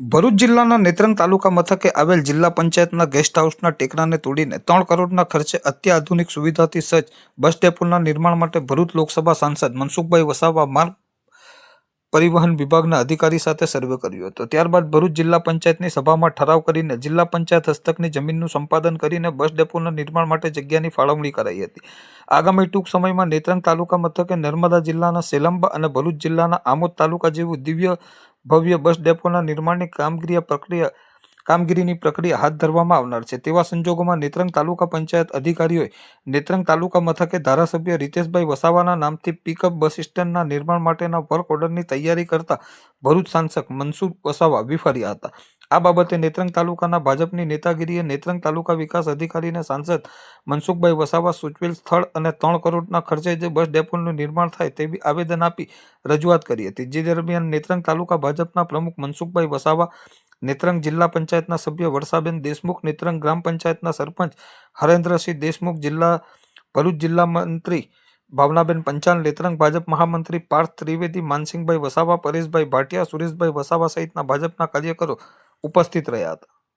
ભરૂચ જિલ્લાના નેત્રંગ તાલુકા મથકે આવેલ જિલ્લા પંચાયતના ગેસ્ટ હાઉસના ટેકરાને તોડીને ત્રણ કરોડના ખર્ચે અત્યાધુનિક સુવિધાથી સજ્જ બસ ડેપોના નિર્માણ માટે ભરૂચ લોકસભા સાંસદ મનસુખભાઈ વસાવા માર્ગ પરિવહન વિભાગના અધિકારી સાથે સર્વે કર્યો હતો. ત્યારબાદ ભરૂચ જિલ્લા પંચાયતની સભામાં ઠરાવ કરીને જિલ્લા પંચાયત હસ્તકની જમીનનું સંપાદન કરીને બસ ડેપોના નિર્માણ માટે જગ્યાની ફાળવણી કરાઈ હતી. આગામી ટૂંક સમયમાં નેત્રંગ તાલુકા મથકે નર્મદા જિલ્લાના સેલંબા અને ભરૂચ જિલ્લાના આમોદ તાલુકા જેવું દિવ્ય ભવ્ય બસ ડેપોના નિર્માણની કામગીરી પ્રક્રિયા કામગીરીની પ્રક્રિયા હાથ ધરવામાં આવનાર છે. તેવા સંજોગોમાં નેત્રંગ તાલુકા પંચાયત અધિકારીઓએ નેત્રંગ તાલુકા મથકે ધારાસભ્ય રીતેશભાઈ વસાવાના નામથી પિકઅપ બસ સ્ટેન્ડના નિર્માણ માટેના વર્ક ઓર્ડરની તૈયારી કરતા ભરૂચ સાંસદ મનસુખ વસાવા વિફર્યા હતા. આ બાબતે નેત્રંગ તાલુકાના ભાજપની નેતાગીરીએ નેત્રંગ તાલુકા વિકાસ અધિકારીને સાંસદ મનસુખભાઈ વસાવા સૂચવેલ સ્થળ અને ત્રણ કરોડના ખર્ચે જે બસ ડેપોનું નિર્માણ થાય તેવી આવેદન આપી રજૂઆત કરી હતી. જે દરમિયાન નેત્રંગ તાલુકા ભાજપના પ્રમુખ મનસુખભાઈ વસાવા નેત્રંગ જિલ્લા પંચાયતના સભ્ય વર્ષાબેન દેશમુખ, નેત્રંગ ગ્રામ પંચાયતના સરપંચ હરેન્દ્રસિંહ દેશમુખ, જિલ્લા ભરૂચ જિલ્લા મંત્રી ભાવનાબેન પંચાલ, નેત્રંગ ભાજપ મહામંત્રી પાર્થ ત્રિવેદી, માનસિંહભાઈ વસાવા, પરેશભાઈ ભાટિયા, સુરેશભાઈ વસાવા સહિતના ભાજપના કાર્યકરો ઉપસ્થિત રહ્યા હતા.